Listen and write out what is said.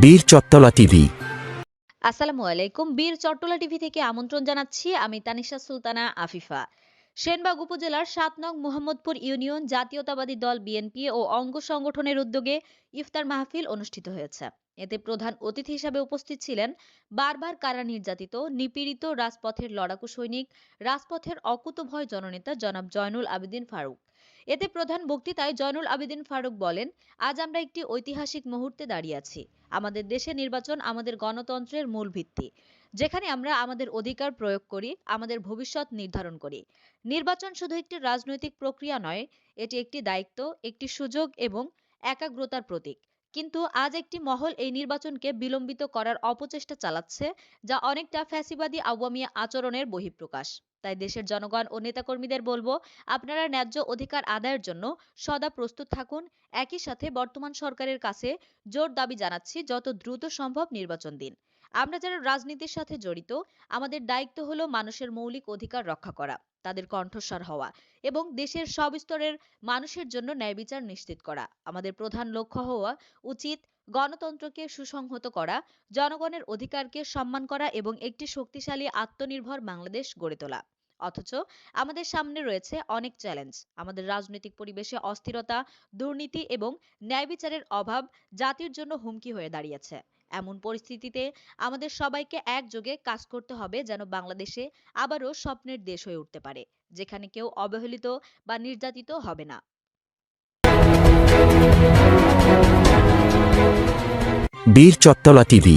বীর চত্তলা টিভি। আসসালামু আলাইকুম। বীর চট্টলা টিভি থেকে আমন্ত্রণ জানাচ্ছি আমি তানিশা সুলতানা আফিফা। সেনবাগ উপজেলার সাত নং মোহাম্মদপুর ইউনিয়ন জাতীয়তাবাদী দল বিএনপি ও অঙ্গ সংগঠনের উদ্যোগে ইফতার মাহফিল অনুষ্ঠিত হয়েছে। এতে প্রধান অতিথি হিসাবে উপস্থিত ছিলেন বারবার কারা নির্যাতিত, নিপীড়িত রাজপথের লড়াকু সৈনিক, রাজপথের অকুতভয় জননেতা জনাব জয়নুল আবেদিন ফারুক। এতে প্রধান বক্তৃতায় জয়নুল আবেদিন ফারুক বলেন, আজ আমরা একটি ঐতিহাসিক মুহূর্তে দাঁড়িয়ে আছি। আমাদের দেশে নির্বাচন আমাদের গণতন্ত্রের মূল ভিত্তি। যেখানে আমরা আমাদের অধিকার প্রয়োগ করি, আমাদের ভবিষ্যৎ নির্ধারণ করি। নির্বাচন শুধু একটি রাজনৈতিক প্রক্রিয়া নয়, এটি একটি দায়িত্ব, একটি সুযোগ এবং একাগ্রতার প্রতীক। কিন্তু আজ একটি মহল এই নির্বাচনকে বিলম্বিত করার অপচেষ্টা চালাচ্ছে, যা অনেকটা ফ্যাসিবাদী আওয়ামী আচরণের বহিঃপ্রকাশ। তাই দেশের জনগণ ও নেতাকর্মীদের বলব, আপনারা ন্যায্য অধিকার আদায়ের জন্য সদা প্রস্তুত থাকুন। একই সাথে বর্তমান সরকারের কাছে জোর দাবি জানাচ্ছি, যত দ্রুত সম্ভব নির্বাচন দিন। আমরা যারা রাজনীতির সাথে জড়িত, আমাদের দায়িত্ব হলো মানুষের মৌলিক অধিকার রক্ষা করা, তাদের কণ্ঠস্বর হওয়া এবং দেশের সব স্তরের মানুষের জন্য ন্যায় বিচার নিশ্চিত করা। আমাদের প্রধান লক্ষ্য হওয়া উচিত গণতন্ত্রকে সুসংহত করা, জনগণের অধিকারকে সম্মান করা এবং একটি শক্তিশালী আত্মনির্ভর বাংলাদেশ গড়ে তোলা। অথচ আমাদের সামনে রয়েছে অনেক চ্যালেঞ্জ আমাদের রাজনৈতিক পরিবেশে অস্থিরতা, দুর্নীতি এবং ন্যায় বিচারের অভাব জাতির জন্য হুমকি হয়ে দাঁড়িয়েছে। এমন পরিস্থিতিতে আমাদের সবাইকে একযোগে কাজ করতে হবে যেন বাংলাদেশে আবারও স্বপ্নের দেশ হয়ে উঠতে পারে, যেখানে কেউ অবহেলিত বা নির্যাতিত হবে না। বীর চত্তলা টিভি